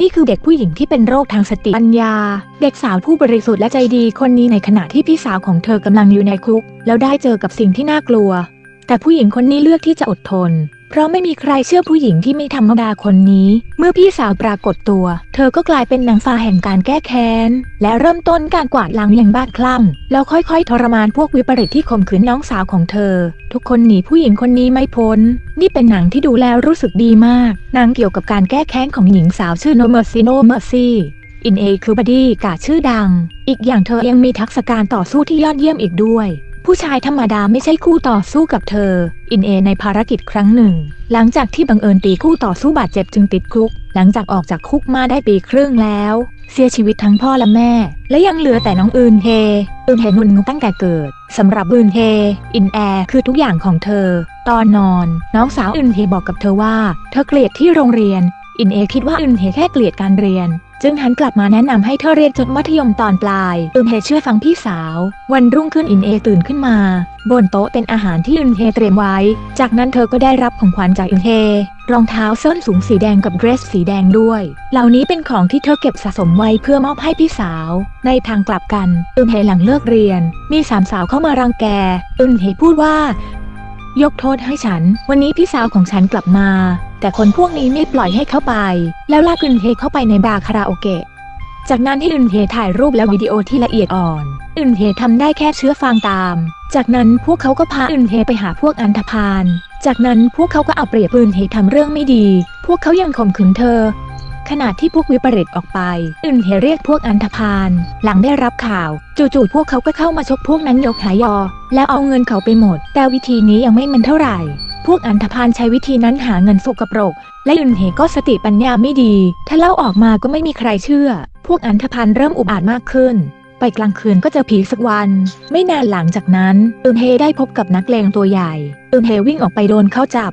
นี่คือเด็กผู้หญิงที่เป็นโรคทางสติปัญญา เด็กสาวผู้บริสุทธิ์และใจดีคนนี้ในขณะที่พี่สาวของเธอกำลังอยู่ในคุก แล้วได้เจอกับสิ่งที่น่ากลัว แต่ผู้หญิงคนนี้เลือกที่จะอดทน เพราะไม่มีใครเชื่อผู้หญิงที่ไม่ธรรมดาคนนี้ เมื่อพี่สาวปรากฏตัว เธอก็กลายเป็นนางฟ้าแห่งการแก้แค้น และเริ่มต้นการกวาดล้างอย่างบ้าคลั่งแล้วค่อยๆ ทรมานพวกวิปริตที่ข่มขืนน้องสาวของเธอ ทุกคนหนีผู้หญิงคนนี้ไม่พ้น นี่เป็นหนังที่ดูแล้วรู้สึกดีมากหนังเกี่ยวกับการแก้แค้นของหญิงสาวชื่อโนเมอร์ซิโนเมอร์ซี่อินเอคือบอดี้กาชื่อดัง อีกอย่างเธอยังมีทักษะการต่อสู้ที่ยอดเยี่ยมอีกด้วย ผู้ชายธรรมดาไม่ใช่คู่ต่อสู้กับเธอ อินเอในภารกิจครั้งหนึ่ง หลังจากที่บังเอิญตีคู่ต่อสู้บาดเจ็บจึงติดคุก หลังจากออกจากคุกมาได้ปีครึ่งแล้ว เสียชีวิตทั้งพ่อและแม่ และยังเหลือแต่น้องอื่นเฮอื่นเฮนุนตั้งแต่เกิดสำหรับอื่นเฮอินแอร์คือทุกอย่างของเธอ ตอนนอน น้องสาวอื่นเฮบอกกับเธอว่า เธอเกลียดที่โรงเรียน อินเอคิดว่าอึนเฮแค่เกลียดการเรียน จึงหันกลับมาแนะนำให้เธอเรียนจนมัธยมตอนปลายอึนเฮเชื่อฟังพี่สาว วันรุ่งขึ้นอินเอตื่นขึ้นมา บนโต๊ะเป็นอาหารที่อึนเฮเตรียมไว้ จากนั้นเธอก็ได้รับของขวัญจากอึนเฮรองเท้าส้นสูงสีแดงกับเดรสสีแดงด้วย เหล่านี้เป็นของที่เธอเก็บสะสมไว้เพื่อมอบให้พี่สาว ในทางกลับกันอึนเฮหลังเลิกเรียน มีสามสาวเข้ามารังแกอึนเฮพูดว่า ยกโทษให้ฉัน วันนี้พี่สาวของฉันกลับมา แต่คนพวกนี้ไม่ปล่อยให้เข้าไป แล้วลากอึนเฮเข้าไปในบาร์คาราโอเกะ จากนั้นให้อึนเฮถ่ายรูปและวิดีโอที่ละเอียดอ่อน อึนเฮทำได้แค่เชื้อฟังตาม จากนั้นพวกเขาก็พาอึนเฮไปหาพวกอันธพาล จากนั้นพวกเขาก็เอาเปรียบอึนเฮทำเรื่องไม่ดี พวกเขายังข่มขืนเธอ ขณะที่พวกวิปริตออกไปอึนเฮเรียกพวกอันธพาลหลังได้รับข่าว จู่ๆพวกเขาก็เข้ามาชกพวกนั้นยกหายอ แล้วเอาเงินเขาไปหมด แต่วิธีนี้ยังไม่มันเท่าไหร่ พวกอันธพาลใช้วิธีนั้นหาเงินสกปรก และอึนเฮก็สติปัญญาไม่ดี ถ้าเล่าออกมาก็ไม่มีใครเชื่อ พวกอันธพาลเริ่มอุบาจมากขึ้นไปกลางคืนก็เจอผีสักวัน ไม่นานหลังจากนั้นอึนเฮได้พบกับนักเลงตัวใหญ่อึนเฮวิ่งออกไปโดนเข้าจับ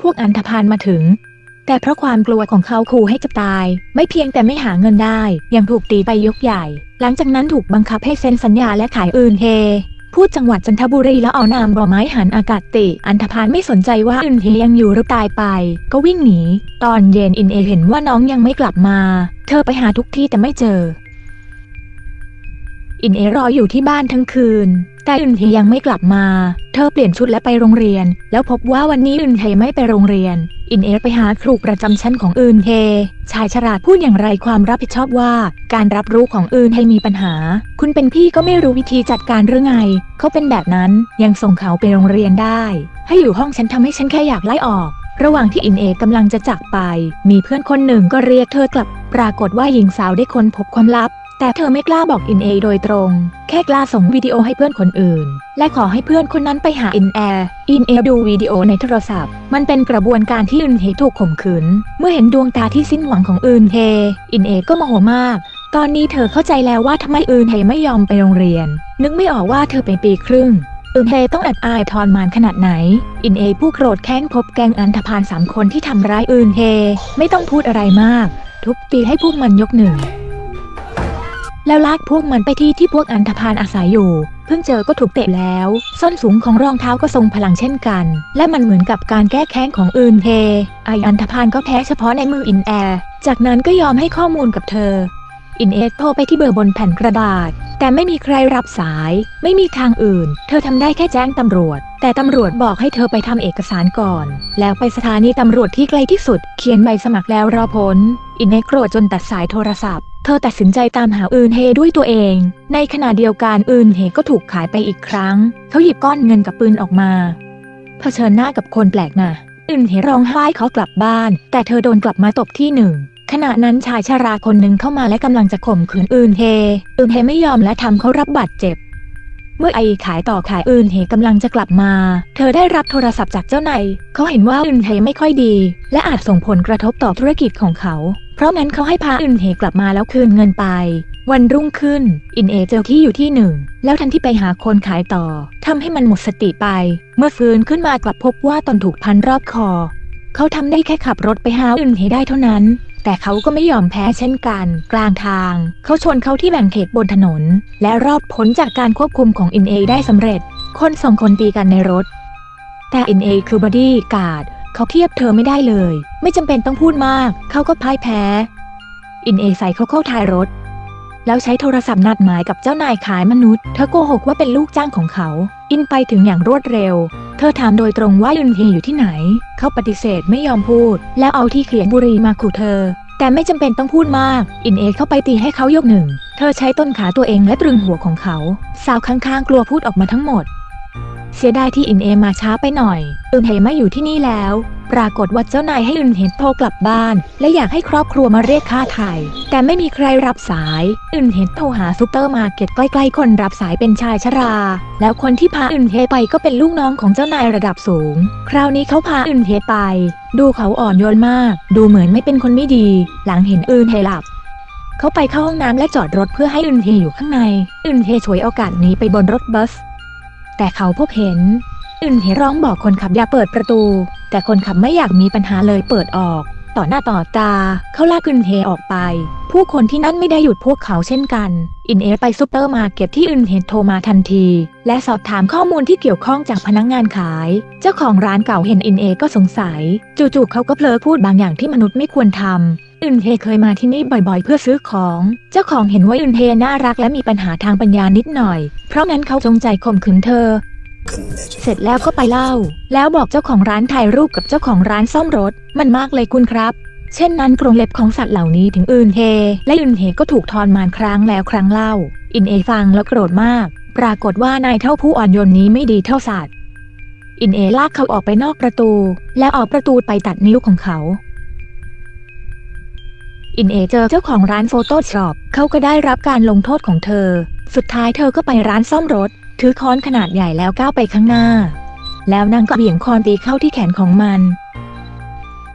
พวกอันธพาลมาถึง แต่เพราะความกลัวของเขาขู่ให้จะตาย ไม่เพียงแต่ไม่หาเงินได้ ยังถูกตีไปยกใหญ่ หลังจากนั้นถูกบังคับให้เซ็นสัญญาและขายอื่นเฮพูดจังหวัดจันทบุรีแล้วเอานามบ่อไม้หันอากาศติ อันธพาลไม่สนใจว่าอื่นเฮยังอยู่หรือตายไป ก็วิ่งหนี ตอนเย็นอินเอเห็นว่าน้องยังไม่กลับมา เธอไปหาทุกที่แต่ไม่เจอ อินเอรออยู่ที่บ้านทั้งคืน แต่อึนเฮยังไม่กลับมา เธอเปลี่ยนชุดและไปโรงเรียน แล้วพบว่าวันนี้อึนเฮไม่ไปโรงเรียน อินเอไปหาครูประจำชั้นของอึนเฮชายฉลาดพูดอย่างไรความรับผิดชอบว่า การรับรู้ของอึนเฮมีปัญหา คุณเป็นพี่ก็ไม่รู้วิธีจัดการหรือไง เขาเป็นแบบนั้นยังส่งเขาไปโรงเรียนได้ ให้อยู่ห้องฉันทำให้ฉันแค่อยากไล่ออกระหว่างที่อินเอกำลังจะจากไป มีเพื่อนคนหนึ่งก็เรียกเธอกลับ ปรากฏว่าหญิงสาวได้ค้นพบความลับ แต่เธอไม่กล้าบอกอินเอโดยตรง แค่กล้าส่งวิดีโอให้เพื่อนคนอื่น และขอให้เพื่อนคนนั้นไปหาอินแอร์อินเอดูวิดีโอในโทรศัพท์ มันเป็นกระบวนการที่อินเฮถูกข่มขืน เมื่อเห็นดวงตาที่สิ้นหวังของอินเฮอินเอก็โมโหมาก ตอนนี้เธอเข้าใจแล้วว่าทำไมอินเฮไม่ยอมไปโรงเรียน นึกไม่ออกว่าเธอเป็นปีครึ่งอินเฮต้องอับอายทรมานขนาดไหน อินเอผู้โกรธแค้นพบแกงอันธพาลสามคนที่ทำร้ายอินเฮไม่ต้องพูดอะไรมาก ทุบตีให้พวกมันยกหนึ่ง แล้วลากพวกมันไปที่ที่พวกอันธพาลอาศัยอยู่ เพิ่งเจอก็ถูกเตะแล้ว ส้นสูงของรองเท้าก็ทรงพลังเช่นกัน และมันเหมือนกับการแก้แค้นของอื่นเฮไออันธพาลก็แพ้เฉพาะในมืออินแอร์ จากนั้นก็ยอมให้ข้อมูลกับเธอ อินเอสโทรไปที่เบอร์บนแผ่นกระดาษ แต่ไม่มีใครรับสาย ไม่มีทางอื่น เธอทำได้แค่แจ้งตำรวจ แต่ตำรวจบอกให้เธอไปทำเอกสารก่อน แล้วไปสถานีตำรวจที่ใกล้ที่สุด เขียนใบสมัครแล้วรอผล อินเอโกรธจนตัดสายโทรศัพท์ เธอตัดสินใจตามหาอื่นเฮด้วยตัวเอง ในขณะเดียวกันอื่นเฮก็ถูกขายไปอีกครั้ง เขาหยิบก้อนเงินกับปืนออกมา เผชิญหน้ากับคนแปลกหน้าอื่นเฮร้องไห้ขอกลับบ้าน แต่เธอโดนกลับมาตบที่หนึ่งขณะนั้นชายชาราคนหนึ่งเข้ามาและกำลังจะข่มขืนอื่นเฮอื่นเฮไม่ยอมและทำเขารับบาดเจ็บ เมื่อไอขายต่อขายอื่นเฮกำลังจะกลับมา เธอได้รับโทรศัพท์จากเจ้านายเขาเห็นว่าอื่นเฮไม่ค่อยดี และอาจส่งผลกระทบต่อธุรกิจของเขา เพราะงั้นเขาให้พาอื่นเฮกลับมาแล้วคืนเงินไป วันรุ่งขึ้น อินเอเจอที่อยู่ที่หนึ่ง แล้วทันที่ไปหาคนขายต่อทำให้มันหมดสติไป เมื่อฟื้นขึ้นมากลับพบว่าตนถูกพันรอบคอ เขาทำได้แค่ขับรถไปหาอื่นเฮได้เท่านั้น แต่เขาก็ไม่ยอมแพ้เช่นกัน กลางทาง เขาชนเขาที่แบ่งเขตบนถนน และรอดพ้นจากการควบคุมของอินเอได้สำเร็จ คนสองคนตีกันในรถ แต่อินเอคือบอดี้การ์ดเขาเทียบเธอไม่ได้เลย ไม่จำเป็นต้องพูดมาก เขาก็พ่ายแพ้ อินเอใส่เขาเข้าท้ายรถ แล้วใช้โทรศัพท์นัดหมายกับเจ้านายขายมนุษย์ เธอโกหกว่าเป็นลูกจ้างของเขา อินไปถึงอย่างรวดเร็ว ธอถามโดยตรงว่ายุนเฮอยู่ที่ไหน เขาปฏิเสธไม่ยอมพูด แล้วเอาที่เขียนบุหรีมาขู่เธอ แต่ไม่จำเป็นต้องพูดมาก อินเอเข้าไปตีให้เขายกหนึ่ง เธอใช้ต้นขาตัวเองและตรึงหัวของเขา สาวข้างๆกลัวพูดออกมาทั้งหมด เสียดายที่อินเอมาช้าไปหน่อย อึนเฮไม่อยู่ที่นี่แล้ว ปรากฏว่าเจ้านายให้อึนเฮโทรกลับบ้าน และอยากให้ครอบครัวมาเรียกค่าไถ่แต่ไม่มีใครรับสาย อึนเฮโทรหาซูเปอร์มาร์เก็ตใกล้ๆ คนรับสายเป็นชายชรา แล้วคนที่พาอึนเฮไปก็เป็นลูกน้องของเจ้านายระดับสูง คราวนี้เขาพาอึนเฮไป ดูเขาอ่อนโยนมาก ดูเหมือนไม่เป็นคนไม่ดี หลังเห็นอึนเฮหลับเขาไปเข้าห้องน้ำและจอดรถเพื่อให้อึนเฮอยู่ข้างใน อึนเฮฉวยโอกาสนี้ไปบนรถบัส แต่เขาพบเห็นอึนเฮร้องบอกคนขับอย่าเปิดประตู แต่คนขับไม่อยากมีปัญหาเลยเปิดออก ต่อหน้าต่อตาเขาลากอึนเฮออกไป ผู้คนที่นั่นไม่ได้หยุดพวกเขาเช่นกัน อินเอไปซูเปอร์มาร์เก็ตที่อึนเฮโทรมาทันที และสอบถามข้อมูลที่เกี่ยวข้องจากพนักงานขาย เจ้าของร้านเก่าเห็นอินเอก็สงสัย จู่ๆเขาก็เพลอพูดบางอย่างที่มนุษย์ไม่ควรทำ อึนเฮเคยมาที่นี่บ่อยๆ เพื่อซื้อของ เจ้าของเห็นว่าอึนเฮน่ารักและมีปัญหาทางปัญญานิดหน่อย เพราะงั้นเขาจงใจข่มขืนเธอ เสร็จแล้วก็ไปเล่า แล้วบอกเจ้าของร้านถ่ายรูปกับเจ้าของร้านซ่อมรถ มันมากเลยคุณครับ เช่นนั้นกรงเล็บของสัตว์เหล่านี้ถึงอื่นเฮและอื่นเฮก็ถูกทรมานครั้งแล้วครั้งเล่า อินเอฟังแล้วโกรธมาก ปรากฏว่านายเท่าผู้อ่อนโยนนี้ไม่ดีเท่าสัตว์อินเอลากเขาออกไปนอกประตู แล้วเอาประตูไปตัดนิ้วของเขา อินเอเจอเจ้าของร้านโฟโต้ช็อปเขาก็ได้รับการลงโทษของเธอ สุดท้ายเธอก็ไปร้านซ่อมรถ ถือค้อนขนาดใหญ่แล้วก้าวไปข้างหน้า แล้วนางก็เบี่ยงคอนตีเข้าที่แขนของมัน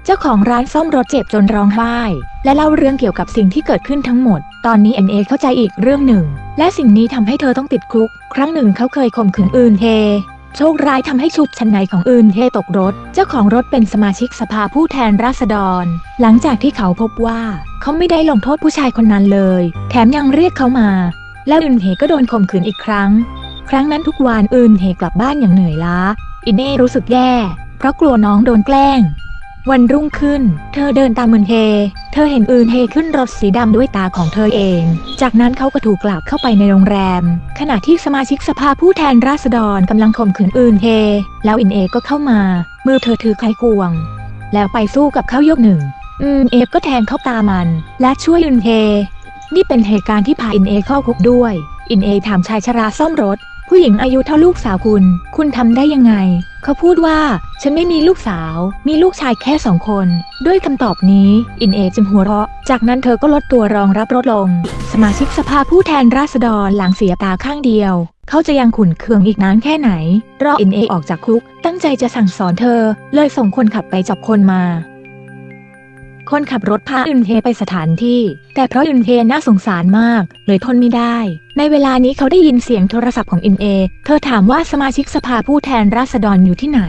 เจ้าของร้านซ่อมรถเจ็บจนร้องไห้ และเล่าเรื่องเกี่ยวกับสิ่งที่เกิดขึ้นทั้งหมด ตอนนี้เอ็นเอเข้าใจอีกเรื่องหนึ่ง และสิ่งนี้ทำให้เธอต้องติดคุก ครั้งหนึ่งเขาเคยข่มขืนอื่นเฮ โชคร้ายทำให้ชุดชั้นในของอื่นเฮตกรถ เจ้าของรถเป็นสมาชิกสภาผู้แทนราษฎร หลังจากที่เขาพบว่า เขาไม่ได้ลงโทษผู้ชายคนนั้นเลย แถมยังเรียกเขามา แล้วอื่นเฮก็โดนข่มขืนอีกครั้ง ครั้งนั้นทุกวันอื่นเฮกลับบ้านอย่างเหนื่อยล้า อินเน่รู้สึกแย่ เพราะกลัวน้องโดนแกล้ง วันรุ่งขึ้น เธอเดินตามเมืนเฮ เธอเห็นอื่นเฮขึ้นรถสีดำด้วยตาของเธอเอง จากนั้นเขาก็ถูกกลับเข้าไปในโรงแรม ขณะที่สมาชิกสภาผู้แทนราษฎรกำลังข่มขืนอื่นเฮ แล้วอินเอก็เข้ามา มือเธอถือไขควง แล้วไปสู้กับเขายกหนึ่ง อืมเอก็แทงเข้าตามัน และช่วยอินเฮ นี่เป็นเหตุการณ์ที่พาอินเอเข้าคุกด้วย อินเอถามชายชราซ่อมรถ ผู้หญิงอายุเท่าลูกสาวคุณ คุณทำได้ยังไง เขาพูดว่า ฉันไม่มีลูกสาว มีลูกชายแค่สองคน ด้วยคำตอบนี้ อินเอจึงหัวเราะ จากนั้นเธอก็ลดตัวรองรับลดลง สมาชิกสภาผู้แทนราษฎรหลังเสียตาข้างเดียว เขาจะยังขุนเคืองอีกนานแค่ไหน รออินเอออกจากคุก ตั้งใจจะสั่งสอนเธอ เลยส่งคนขับไปจับคนมา คนขับรถพาอึนเฮไปสถานที่ แต่เพราะอึนเฮน่าสงสารมาก เลยทนไม่ได้ ในเวลานี้เขาได้ยินเสียงโทรศัพท์ของอินเอ เธอถามว่าสมาชิกสภาผู้แทนราษฎรอยู่ที่ไหน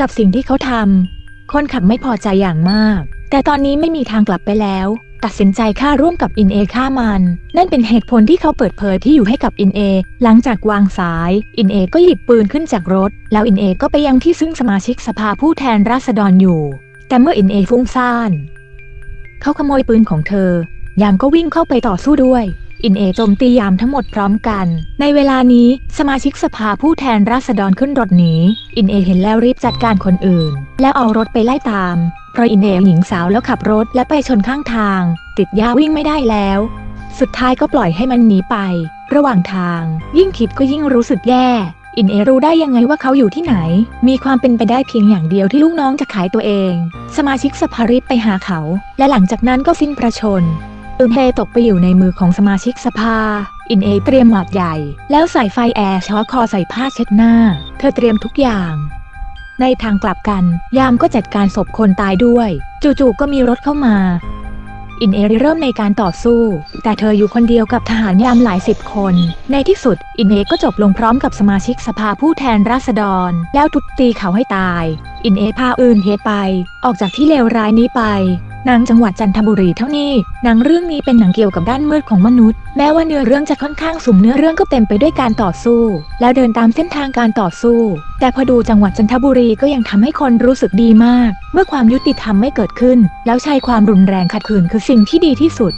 กับสิ่งที่เขาทำ คนขับไม่พอใจอย่างมาก แต่ตอนนี้ไม่มีทางกลับไปแล้วตัดสินใจฆ่าร่วมกับอินเอฆ่ามัน นั่นเป็นเหตุผลที่เขาเปิดเผยที่อยู่ให้กับอินเอ หลังจากวางสาย อินเอก็หยิบปืนขึ้นจากรถ แล้วอินเอก็ไปยังที่ซึ่งสมาชิกสภาผู้แทนราษฎรอยู่ แต่เมื่ออินเอฟุ้งซ่าน เขาขโมยปืนของเธอ ยามก็วิ่งเข้าไปต่อสู้ด้วย อินเอโจมตียามทั้งหมดพร้อมกัน ในเวลานี้สมาชิกสภาผู้แทนราษฎรขึ้นรถหนี อินเอเห็นแล้วรีบจัดการคนอื่น แล้วเอารถไปไล่ตาม เพราะอินเอหญิงสาวแล้วขับรถและไปชนข้างทาง ติดยาวิ่งไม่ได้แล้ว สุดท้ายก็ปล่อยให้มันหนีไป ระหว่างทาง ยิ่งคิดก็ยิ่งรู้สึกแย่ อินเอรู้ได้ยังไงว่าเขาอยู่ที่ไหน มีความเป็นไปได้เพียงอย่างเดียวที่ลูกน้องจะขายตัวเอง สมาชิกสภารีบไปหาเขา และหลังจากนั้นก็สิ้นประชนอึนเฮตกไปอยู่ในมือของสมาชิกสภา อินเอเตรียมหมอดใหญ่ แล้วใส่ไฟแอร์ช็อคอใส่ผ้าเช็ดหน้า เธอเตรียมทุกอย่าง ในทางกลับกัน ยามก็จัดการศพคนตายด้วย จู่ๆก็มีรถเข้ามา อินเอเริ่มในการต่อสู้ แต่เธออยู่คนเดียวกับทหารยามหลายสิบคน ในที่สุด อินเอก็จบลงพร้อมกับสมาชิกสภาผู้แทนราษฎร แล้วทุบตีเขาให้ตาย อินเอพาอื่นเฮไป ออกจากที่เลวร้ายนี้ไป นางจังหวัดจันทบุรีเท่านี้ หนังเรื่องนี้เป็นหนังเกี่ยวกับด้านมืดของมนุษย์ แม้ว่าเนื้อเรื่องจะค่อนข้างสุ่มเนื้อเรื่องก็เต็มไปด้วยการต่อสู้ แล้วเดินตามเส้นทางการต่อสู้ แต่พอดูจังหวัดจันทบุรีก็ยังทำให้คนรู้สึกดีมาก เมื่อความยุติธรรมไม่เกิดขึ้น แล้วใช้ความรุนแรงขัดขืนคือสิ่งที่ดีที่สุด